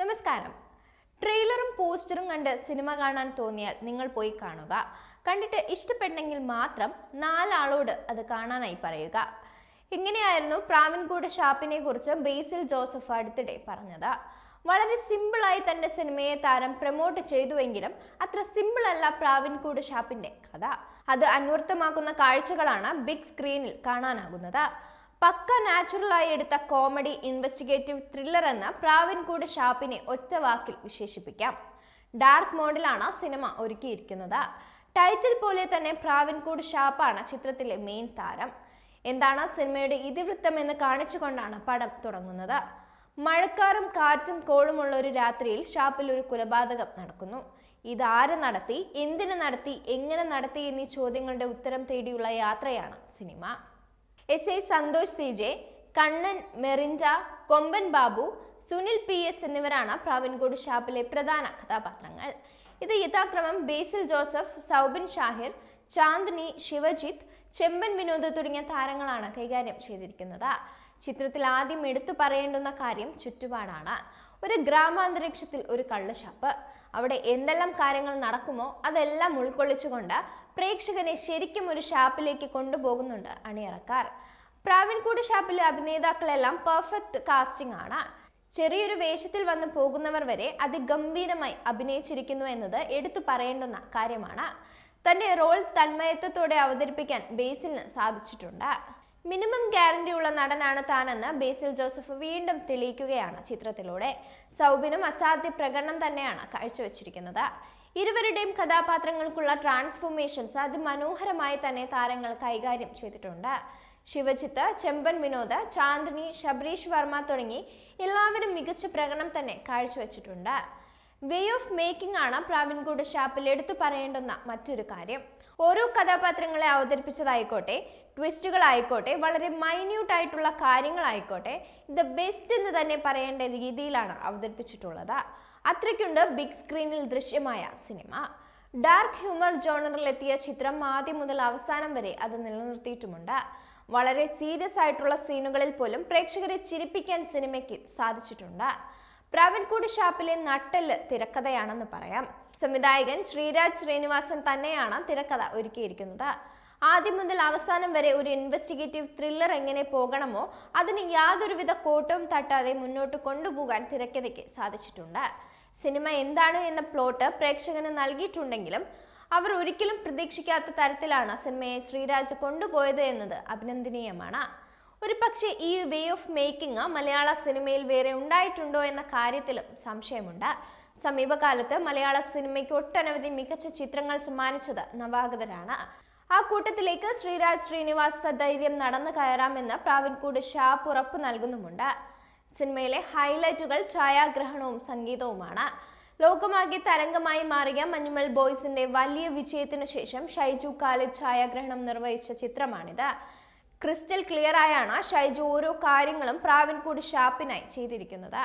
നമസ്കാരം. ട്രെയിലറും പോസ്റ്ററും കണ്ട് സിനിമ കാണാൻ തോന്നിയാൽ നിങ്ങൾ പോയി കാണുക. കണ്ടിട്ട് ഇഷ്ടപ്പെട്ടെങ്കിൽ മാത്രം നാലാളോട് അത് കാണാനായി പറയുക. ഇങ്ങനെയായിരുന്നു പ്രാവിൻകൂട് ഷാപ്പിനെ കുറിച്ച് ബേസിൽ ജോസഫ് അടുത്തിടെ പറഞ്ഞത്. വളരെ സിമ്പിളായി തന്റെ സിനിമയെ താരം പ്രൊമോട്ട് ചെയ്തുവെങ്കിലും അത്ര സിമ്പിൾ അല്ല പ്രാവിൻകൂട് ഷാപ്പിന്റെ കഥ. അത് അന്വർത്ഥമാക്കുന്ന കാഴ്ചകളാണ് ബിഗ് സ്ക്രീനിൽ കാണാനാകുന്നത്. പക്ക നാച്ചുറലായി എടുത്ത കോമഡി ഇൻവെസ്റ്റിഗേറ്റീവ് ത്രില്ലർ എന്ന പ്രാവിൻകൂട് ഷാപ്പിനെ ഒറ്റ വാക്കിൽ വിശേഷിപ്പിക്കാം. ഡാർക്ക് മോഡിലാണ് സിനിമ ഒരുക്കിയിരിക്കുന്നത്. ടൈറ്റിൽ പോലെ തന്നെ പ്രാവിൻകൂട് ഷാപ്പാണ് ചിത്രത്തിലെ മെയിൻ താരം. എന്താണ് സിനിമയുടെ ഇതിവൃത്തം എന്ന് കാണിച്ചുകൊണ്ടാണ് പടം തുടങ്ങുന്നത്. മഴക്കാറും കാറ്റും കോളുമുള്ള ഒരു രാത്രിയിൽ ഷാപ്പിൽ ഒരു കൊലപാതകം നടക്കുന്നു. ഇത് ആര് നടത്തി എന്തിനു നടത്തി എങ്ങനെ നടത്തി എന്നീ ചോദ്യങ്ങളുടെ ഉത്തരം തേടിയുള്ള യാത്രയാണ് cinema. S I Santhosh C J Kannan Merinda Komban Babu Sunil P S എന്നിവരാണ് പ്രാവൻകോട് ഷാപ്പിലെ പ്രധാന കഥാപാത്രങ്ങൾ. ഇത് യഥാക്രമം ബേസിൽ ജോസഫ് സൗബിൻ ഷാഹിർ ചാന്ദിനി ശിവജിത്ത് ചെമ്പൻ വിനോദ് തുടങ്ങിയ താരങ്ങളാണ് കൈകാര്യം ചെയ്തിരിക്കുന്നത്. ചിത്രത്തിൽ ആദ്യം എടുത്തു പറയേണ്ടുന്ന കാര്യം ചുറ്റുപാടാണ്. ഒരു ഗ്രാമാന്തരീക്ഷത്തിൽ ഒരു കള്ളുഷാപ്പ്. അവിടെ എന്തെല്ലാം കാര്യങ്ങൾ നടക്കുമോ അതെല്ലാം ഉൾക്കൊള്ളിച്ചുകൊണ്ട് പ്രേക്ഷകനെ ശരിക്കും ഒരു ഷാപ്പിലേക്ക് കൊണ്ടുപോകുന്നുണ്ട് അണിയറക്കാർ. പ്രാവിൻകൂട് ഷാപ്പിലെ അഭിനേതാക്കളെല്ലാം പെർഫെക്റ്റ് കാസ്റ്റിംഗ് ആണ്. ചെറിയൊരു വേഷത്തിൽ വന്ന് പോകുന്നവർ വരെ അതിഗംഭീരമായി അഭിനയിച്ചിരിക്കുന്നു എന്നത് എടുത്തു പറയേണ്ടുന്ന കാര്യമാണ്. തന്റെ റോൾ തന്മയത്വത്തോടെ അവതരിപ്പിക്കാൻ ബേസിലിന് സാധിച്ചിട്ടുണ്ട്. മിനിമം ഗ്യാരണ്ടി ഉള്ള നടനാണ് താനെന്ന് ബേസിൽ ജോസഫ് വീണ്ടും തെളിയിക്കുകയാണ് ചിത്രത്തിലൂടെ. സൗബിനും അസാധ്യ പ്രകടനം തന്നെയാണ് കാഴ്ചവെച്ചിരിക്കുന്നത്. ഇരുവരുടെയും കഥാപാത്രങ്ങൾക്കുള്ള ട്രാൻസ്ഫോർമേഷൻസ് അതിമനോഹരമായി തന്നെ താരങ്ങൾ കൈകാര്യം ചെയ്തിട്ടുണ്ട്. ശിവജിത്ത് ചെമ്പൻ വിനോദ് ചാന്ദിനി ശബരീഷ് വർമ്മ തുടങ്ങി എല്ലാവരും മികച്ച പ്രകടനം തന്നെ കാഴ്ചവെച്ചിട്ടുണ്ട്. വേ ഓഫ് മേക്കിംഗ് ആണ് പ്രാവിൻകൂട് ഷാപ്പിൽ എടുത്തു പറയേണ്ടുന്ന മറ്റൊരു കാര്യം. ഓരോ കഥാപാത്രങ്ങളെ അവതരിപ്പിച്ചതായിക്കോട്ടെ ട്വിസ്റ്റുകളായിക്കോട്ടെ വളരെ മൈന്യൂട്ട് ആയിട്ടുള്ള കാര്യങ്ങളായിക്കോട്ടെ ദ ബെസ്റ്റ് എന്ന് തന്നെ പറയേണ്ട രീതിയിലാണ് അവതരിപ്പിച്ചിട്ടുള്ളത്. അത്രയ്ക്കുണ്ട് ബിഗ് സ്ക്രീനിൽ ദൃശ്യമായ സിനിമ. ഡാർക്ക് ഹ്യൂമർ ജോണറിലെത്തിയ ചിത്രം ആദ്യം മുതൽ അവസാനം വരെ അത് നിലനിർത്തിയിട്ടുമുണ്ട്. വളരെ സീരിയസ് ആയിട്ടുള്ള സീനുകളിൽ പോലും പ്രേക്ഷകരെ ചിരിപ്പിക്കാൻ സിനിമയ്ക്ക് സാധിച്ചിട്ടുണ്ട്. പ്രാവൻകൂട് ഷാപ്പിലെ നട്ടെല്ല് തിരക്കഥയാണെന്ന് പറയാം. സംവിധായകൻ ശ്രീരാജ് ശ്രീനിവാസൻ തന്നെയാണ് തിരക്കഥ ഒരുക്കിയിരിക്കുന്നത്. ആദ്യം മുതൽ അവസാനം വരെ ഒരു ഇൻവെസ്റ്റിഗേറ്റീവ് ത്രില്ലർ എങ്ങനെ പോകണമോ അതിന് യാതൊരുവിധ കോട്ടവും തട്ടാതെ മുന്നോട്ട് കൊണ്ടുപോകാൻ തിരക്കഥയ്ക്ക് സാധിച്ചിട്ടുണ്ട്. സിനിമ എന്താണ് എന്ന പ്ലോട്ട് പ്രേക്ഷകന് നൽകിയിട്ടുണ്ടെങ്കിലും അവർ ഒരിക്കലും പ്രതീക്ഷിക്കാത്ത തരത്തിലാണ് സിനിമയെ ശ്രീരാജ് കൊണ്ടുപോയത് എന്നത് അഭിനന്ദനീയമാണ്. ഒരു പക്ഷേ ഈ വേ ഓഫ് മേക്കിംഗ് മലയാള സിനിമയിൽ വേറെ ഉണ്ടായിട്ടുണ്ടോ എന്ന കാര്യത്തിലും സംശയമുണ്ട്. സമീപകാലത്ത് മലയാള സിനിമയ്ക്ക് ഒട്ടനവധി മികച്ച ചിത്രങ്ങൾ സമ്മാനിച്ചത് നവാഗതരാണ്. ആ കൂട്ടത്തിലേക്ക് ശ്രീരാജ് ശ്രീനിവാസ് സധൈര്യം നടന്നു കയറാമെന്ന് പ്രാവിൻകൂട് ഷാപ്പ് ഉറപ്പ് നൽകുന്നുമുണ്ട്. സിനിമയിലെ ഹൈലൈറ്റുകൾ ഛായാഗ്രഹണവും സംഗീതവുമാണ്. ലോകമാകെ തരംഗമായി മാറിയ മഞ്ഞുമൽ ബോയ്സിന്റെ വലിയ വിജയത്തിനു ശേഷം ഷൈജു കാലിദ് ഛായാഗ്രഹണം നിർവഹിച്ച ചിത്രമാണിത്. ക്രിസ്റ്റൽ ക്ലിയർ ആയാണ് ഷൈജു ഓരോ കാര്യങ്ങളും പ്രാവിൻകൂട് ഷാപ്പിനായി ചെയ്തിരിക്കുന്നത്.